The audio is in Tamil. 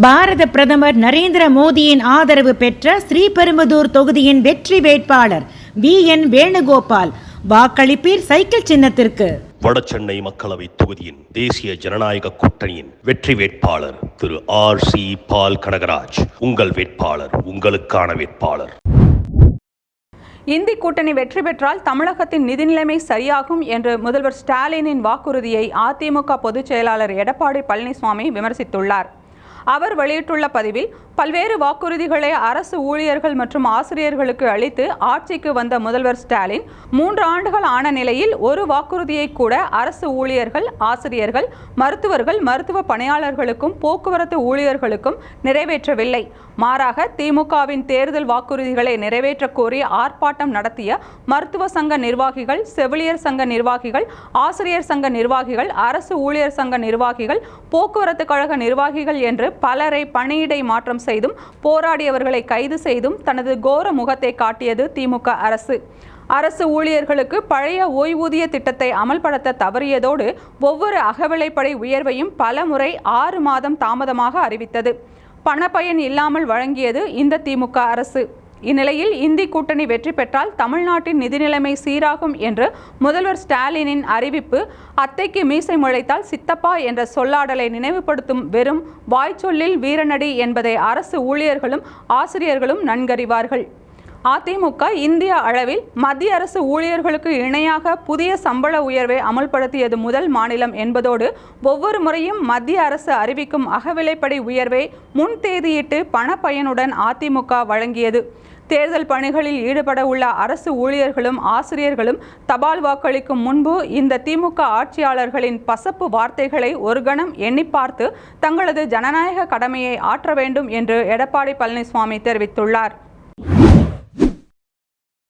பாரத பிரதமர் நரேந்திர மோடியின் ஆதரவு பெற்ற ஸ்ரீபெரும்புதூர் தொகுதியின் வெற்றி வேட்பாளர் வி. என். வேணுகோபால். வாக்களிப்பீர் சைக்கிள் சின்னத்திற்கு. வடசென்னை மக்களவை தொகுதியின் தேசிய ஜனநாயக கூட்டணியின் வெற்றி வேட்பாளர் திரு ஆர். சி. பால் கனகராஜ். உங்கள் வேட்பாளர் உங்களுக்கான வேட்பாளர். இந்தி கூட்டணி வெற்றி பெற்றால் தமிழகத்தின் நிதி நிலைமை சரியாகும் என்று முதல்வர் ஸ்டாலினின் வாக்குறுதியை அதிமுக பொதுச் செயலாளர் எடப்பாடி பழனிசாமி விமர்சித்துள்ளார். அவர் வெளியிட்டுள்ள பதிவில் பல்வேறு வாக்குறுதிகளை அரசு ஊழியர்கள் மற்றும் ஆசிரியர்களுக்கு அளித்து ஆட்சிக்கு வந்த முதல்வர் ஸ்டாலின் மூன்று ஆண்டுகள் ஆன நிலையில் ஒரு வாக்குறுதியை கூட அரசு ஊழியர்கள் ஆசிரியர்கள் மருத்துவர்கள் மருத்துவ பணியாளர்களுக்கும் போக்குவரத்து ஊழியர்களுக்கும் நிறைவேற்றவில்லை. மாறாக திமுகவின் தேர்தல் வாக்குறுதிகளை நிறைவேற்ற கோரி ஆர்ப்பாட்டம் நடத்திய மருத்துவ சங்க நிர்வாகிகள் செவிலியர் சங்க நிர்வாகிகள் ஆசிரியர் சங்க நிர்வாகிகள் அரசு ஊழியர் சங்க நிர்வாகிகள் போக்குவரத்து கழக நிர்வாகிகள் என்று பலரை பணியிடை மாற்றம் செய்தும் போராடியவர்களை கைது செய்தும் தனது கோர முகத்தை காட்டியது திமுக அரசு. அரசு ஊழியர்களுக்கு பழைய ஓய்வூதிய திட்டத்தை அமல்படுத்த தவறியதோடு ஒவ்வொரு அகவிலைப்படை உயர்வையும் பல முறை ஆறு மாதம் தாமதமாக அறிவித்தது. பணப்பயன் இல்லாமல் வழங்கியது இந்த திமுக அரசு. இந்நிலையில் இந்தி கூட்டணி வெற்றி பெற்றால் தமிழ்நாட்டின் நிதி நிலைமை சீராகும் என்று முதல்வர் ஸ்டாலினின் அறிவிப்பு அத்தைக்கு மீசை முளைத்தால் சித்தப்பா என்ற சொல்லாடலை நினைவுபடுத்தும் வெறும் வாய்ச்சொல்லில் வீரநடி என்பதை அரசு ஊழியர்களும் ஆசிரியர்களும் நன்கறிவார்கள். அதிமுக இந்திய அளவில் மத்திய அரசு ஊழியர்களுக்கு இணையாக புதிய சம்பள உயர்வை அமல்படுத்தியது முதல் மாநிலம் என்பதோடு ஒவ்வொரு முறையும் மத்திய அரசு அறிவிக்கும் அகவிலைப்படி உயர்வை முன் தேதியிட்டு பணப்பயனுடன் அதிமுக வழங்கியது. தேர்தல் பணிகளில் ஈடுபட உள்ள அரசு ஊழியர்களும் ஆசிரியர்களும் தபால் வாக்களிக்கும் முன்பு இந்த திமுக ஆட்சியாளர்களின் பசப்பு வார்த்தைகளை ஒரு கணம் எண்ணி பார்த்து தங்களது ஜனநாயக கடமையை ஆற்ற வேண்டும் என்று எடப்பாடி பழனிசாமி தெரிவித்துள்ளார்.